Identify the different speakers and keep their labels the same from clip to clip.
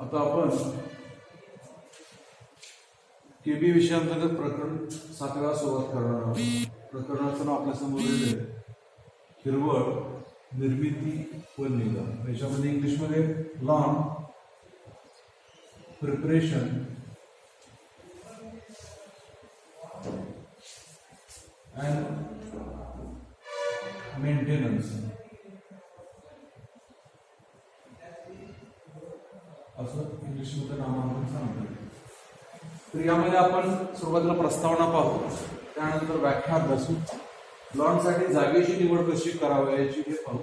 Speaker 1: आता आपण केबी विषयांतर्गत प्रकरण सातव्या सुरुवात करणार आहोत. प्रकरणाचं नाव आपल्यासमोर हिरवळ निर्मिती व निगा याच्यामध्ये इंग्लिशमध्ये लॉन प्रिपरेशन अँड मेंटेनन्स असं इंग्लिशमध्ये नामांकन सांगतो तर यामध्ये आपण सुरुवातीला प्रस्तावना पाहू. त्यानंतर व्याख्या बसू. लॉनसाठी जागेची निवड कशी करावी याची हे पाहू.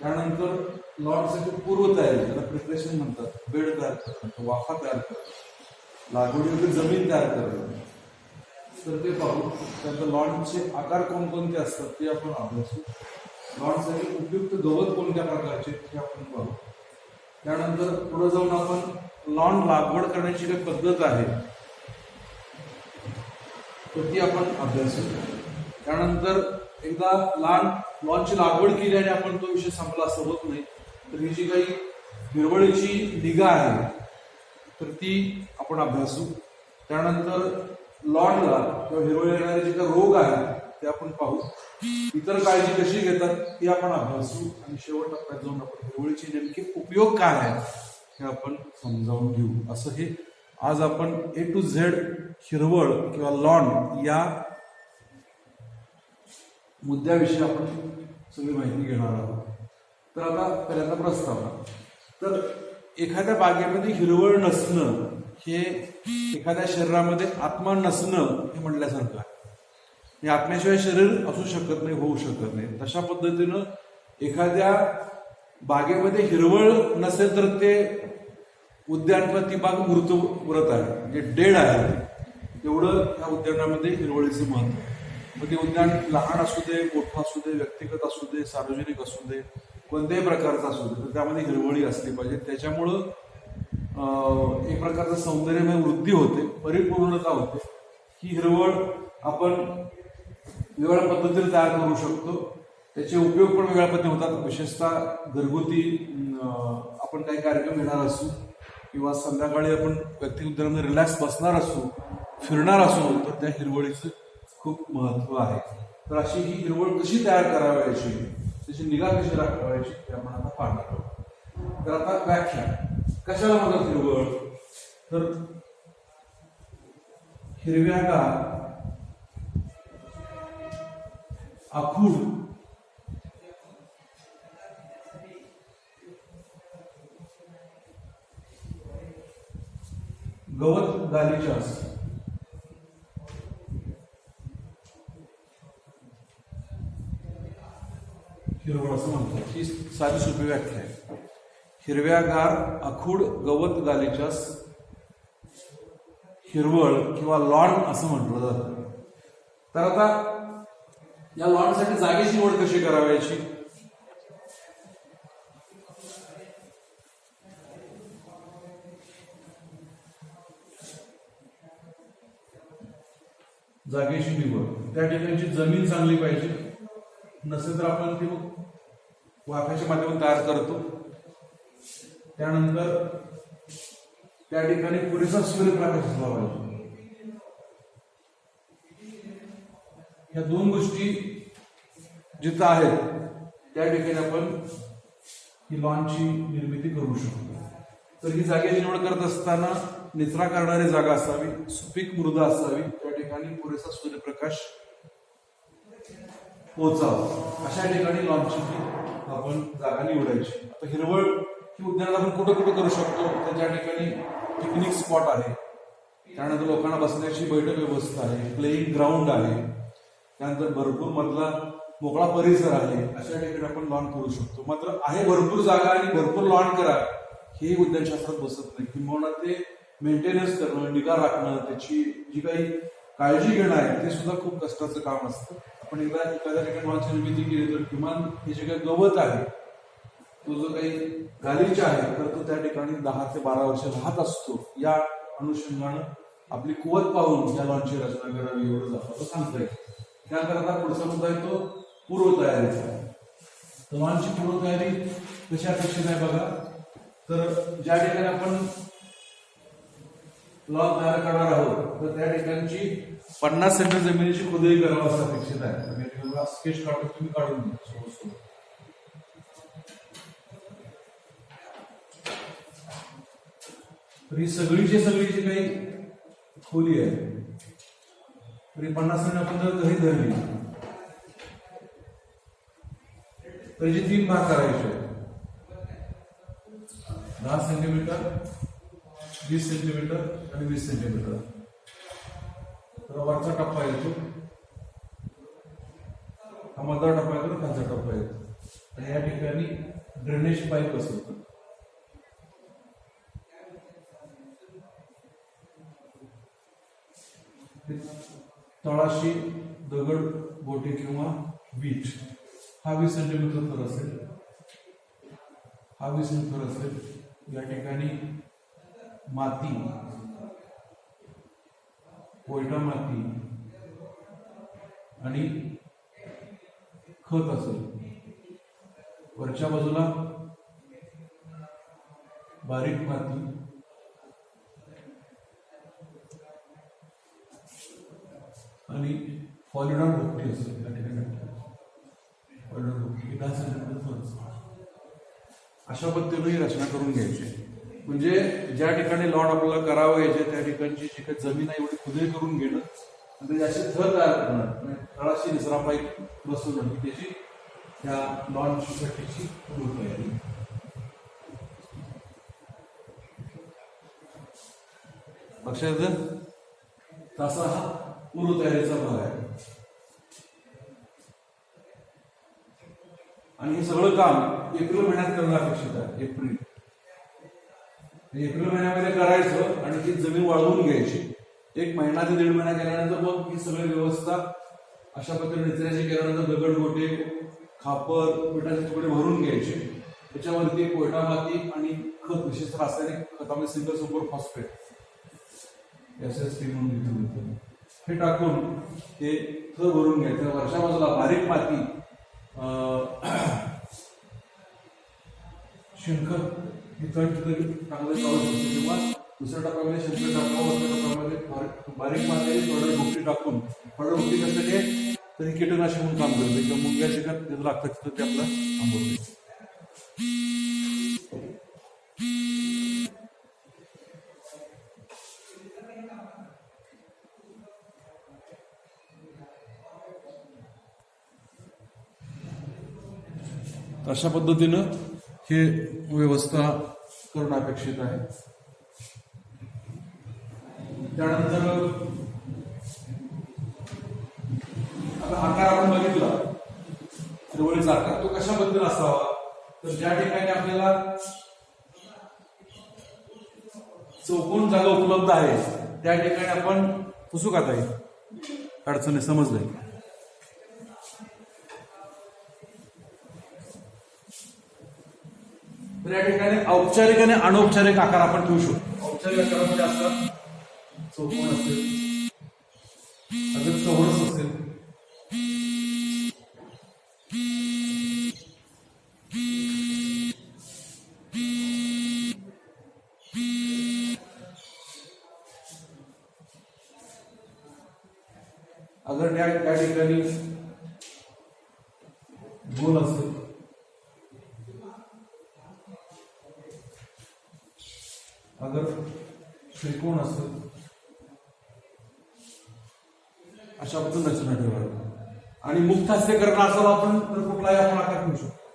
Speaker 1: त्यानंतर लॉनसाठी पूर्वतयारी त्याला प्रिपरेशन म्हणतात. बेड तयार करणं वाफा तयार करणं लागवडीमध्ये जमीन तयार करणं. तर ते पाहू. त्यानंतर लॉनचे आकार कोणकोणते असतात ते आपण अभ्यासू. लॉनसाठी उपयुक्त गवत कोणत्या प्रकारचे ते आपण पाहू. त्यानंतर पुढे जाऊन आपण लॉन लागवड करण्याची काही पद्धत आहे तर ती आपण अभ्यासू. त्यानंतर एकदा लहान लॉनची लागवड केली आणि आपण तो विषय संपला असं होत नाही तर ही जी काही हिरवळीची निगा आहे तर ती आपण अभ्यासू. त्यानंतर लॉनला किंवा हिरवळ येणारे जे काही रोग आहेत ते आपण पाहू. इतर काळजी कशी घेतात ती आपण अभ्यासू. आणि शेवट टप्प्यात जाऊन आपण हिरवळीचे नेमके उपयोग काय आहेत हे आपण समजावून घेऊ. असं हे आज आपण ए टू झेड हिरवळ किंवा लॉन या मुद्द्याविषयी आपण सगळी माहिती घेणार आहोत. तर आता पहिल्यांदा प्रस्तावना. तर एखाद्या बागेमध्ये हिरवळ नसणं हे एखाद्या शरीरामध्ये आत्मा नसणं हे म्हटल्यासारखं आहे. हे आत्म्याशिवाय शरीर असू शकत नाही होऊ शकत नाही. तशा पद्धतीनं एखाद्या बागेमध्ये हिरवळ नसेल तर ते उद्यान किंवा ती बाग मृत व्रत आहे. म्हणजे डेड आहे. तेवढं या उद्यानामध्ये हिरवळीचं महत्त्व आहे. मग ते उद्यान लहान असू दे मोठं असू दे व्यक्तिगत असू दे सार्वजनिक असू दे कोणत्याही प्रकारचं असू दे तर त्यामध्ये हिरवळी असली पाहिजे. त्याच्यामुळं एक प्रकारचं सौंदर्यमय वृद्धी होते परिपूर्णता होते. ही हिरवळ आपण वेगळ्या पद्धतीने तयार करू शकतो. त्याचे उपयोग पण वेगळ्या पद्धतीने होतात. विशेषतः घरगुती आपण काही कार्यक्रम घेणार असू किंवा संध्याकाळी आपण व्यक्तिगत रिलॅक्स बसणार असू फिरणार असू तर त्या हिरवळीचं खूप महत्त्व आहे. तर अशी ही हिरवळ कशी तयार करावयाची त्याची निगा कशी राखावायची ते आपण आता पाहणार आहोत. तर आता व्याख्या. कशाला म्हणतात हिरवळ? तर हिरव्यागार आखूड गवत गालिचास हिरवळ असं म्हणतात. ही साधी सोपी व्याख्या आहे. हिरव्यागार आखूड गवत गालिचास हिरवळ किंवा लॉन असं म्हटलं जातं. तर आता या लॉनसाठी जागेची निवड कशी करावयाची? जागेची निवड. त्या ठिकाणची जमीन चांगली पाहिजे. नसेल तर आपण ती वाफ्याच्या माध्यमातून तयार करतो. त्यानंतर त्या ठिकाणी पुरेसा सूर्यप्रकाश असला पाहिजे. ह्या दोन गोष्टी जिथं आहेत त्या ठिकाणी आपण ही लॉनची निर्मिती करू शकतो. तर ही जागेची निवड करत असताना निचरा करणारी जागा असावी सुपीक मृदा असावी त्या ठिकाणी पुरेसा सूर्यप्रकाश पोचावा अशा ठिकाणी लॉनची आपण जागा निवडायची. आता हिरवळ ही उद्यानात आपण कुठं कुठं करू शकतो? तर ज्या ठिकाणी पिकनिक स्पॉट आहे. त्यानंतर लोकांना बसण्याची बैठक व्यवस्था आहे प्लेइंग ग्राउंड आहे. त्यानंतर भरपूर मधला मोकळा परिसर आहे. अशा ठिकाणी आपण लॉन करू शकतो. मात्र आहे भरपूर जागा आणि भरपूर लॉन करा हे उद्यानशास्त्रात बसत नाही. किंवा ते मेंटेनन्स करणं निगा राखणं त्याची जी काही काळजी घेणं आहे ते सुद्धा खूप कष्टाचं काम असतं. आपण एकदा एखाद्या ठिकाणी लॉनची निर्मिती केली तर किमान हे जे काही गवत आहे तो जो काही गालीचा आहे तर तो त्या ठिकाणी दहा ते बारा वर्ष राहत असतो. या अनुषंगानं आपली कुवत पाहून या लॉनची रचना करावी एवढं जातो सांगता येईल त्यानंतर पुढचा मुद्दा येतो तो पूर्वतयारीचा. तर लॉनची पूर्वतयारी कशी अपेक्षित आहे बघा. तर ज्या ठिकाणी आपण लॉक तयार करणार आहोत तर त्या ठिकाणची पन्नास सेंटर जमिनीची खुदाई करावं असं अपेक्षित आहे. स्केच काढून तुम्ही काढून घ्या. सोबत सोबत. ही सगळीची सगळीची काही खोली आहे तरी पन्नास मिनिट आपण जर घरी धरली तर जे तीन भाग करायचे दहा सेंटीमीटर वीस सेंटीमीटर आणि वीस सेंटीमीटर. तर वरचा टप्पा येतो. हा मधला टप्पा येतो खालचा टप्पा येतो. आणि या ठिकाणी ड्रेनेज पाईप असतो. तळाशी दगड बोटे किंवा बीच हा वीस सेंटीमीटर थर असेल. हा वीस सेंटीमीटर असेल. या ठिकाणी माती कोयटा माती आणि खत असेल. वरच्या बाजूला बारीक माती आणि पॉलिडॉन भोपटी असते त्या ठिकाणी. पॉलिडॉन भोपटी दहा सेंटीमीटर अशा पद्धतीनंही रचना करून घ्यायची. म्हणजे ज्या ठिकाणी लॉन आपल्याला करावं यायचे त्या ठिकाणची जी काही जमीन आहे एवढी खुदे करून घेणं. आणि त्याचे असे थर तयार करणं तळाशी म्हणजे निसरा पाईप बसवणं त्याची त्या लॉन सोसायटीची पूर्व तयारी. लक्षात तसा हा पूर्व तयारीचा भाग आहे. आणि हे सगळं काम एप्रिल महिन्यात करणं अपेक्षित आहे एप्रिल. एप्रिल महिन्यामध्ये करायचं आणि ती जमीन वाळवून घ्यायची. एक महिना ते दीड महिना केल्यानंतर मग ही सगळी व्यवस्था अशा पद्धतीने निचऱ्याची केल्यानंतर दगड गोटे खापर पिठाचे तुकडे भरून घ्यायचे. त्याच्यावरती कोयटा माती आणि खत विशेष रासायनिक खतामध्ये single super phosphate. S S T म्हणून घेतलं हे टाकून ते थर भरून घ्यायचं. वरच्या बाजूला बारीक माती शंकर शेणखत हे तण चांगलं काढू शकतो किंवा दुसऱ्या टप्प्यामध्ये शेणखत टाकावं वरच्या टप्प्यामध्ये बारीक- माती थोडं भुकटी टाकून. थोडं भुकटी कसं ते तरी कीटकनाशक म्हणून काम करते. किंवा मुंग्या शिकत तिथं लागतं तिथं ते आपलं थांबवते अशा पद्धतीनं हे व्यवस्था करणं अपेक्षित आहे. त्यानंतर आता आकार आपण बघितला. त्रिवळीचा आकार तो कशा पद्धतीने असावा? तर ज्या ठिकाणी आपल्याला चौकोन जागा उपलब्ध आहे त्या ठिकाणी आपण पुसू का येईल अडचणी समजलंय. तर या ठिकाणी औपचारिक आणि अनौपचारिक आकार आपण ठेवू शकतो. औपचारिक आकारामध्ये म्हणजे असतात चौकोन असेल अजून चौरस असेल. अगर त्या त्या ठिकाणी गोल असेल अगर त्रिकोण असेल अशा पद्धतीने रचना ठेवावी. आणि मुक्त हास्य करणं असाल आपण तर कुठलाही आपण आकार घेऊ शकतो.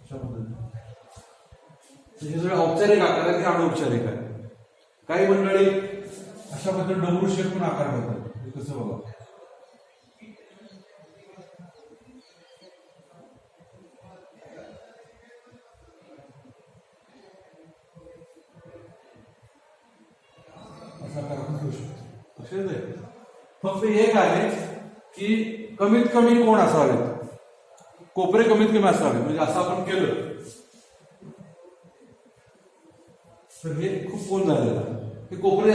Speaker 1: अशा पद्धतीने. हे सगळे औपचारिक आकार आहेत ते अनौपचारिक आहे काही मंडळी अशा पद्धतीने डबरू शेप पण आकार ठेवतात कसं बघा? शकतो लक्षात फक्त एक आहे की कमीत कमी कोण असावेत? कोपरे कमीत कमी असावे म्हणजे असं आपण केलं. तर हे खूप कोण झालेलं हे कोपरे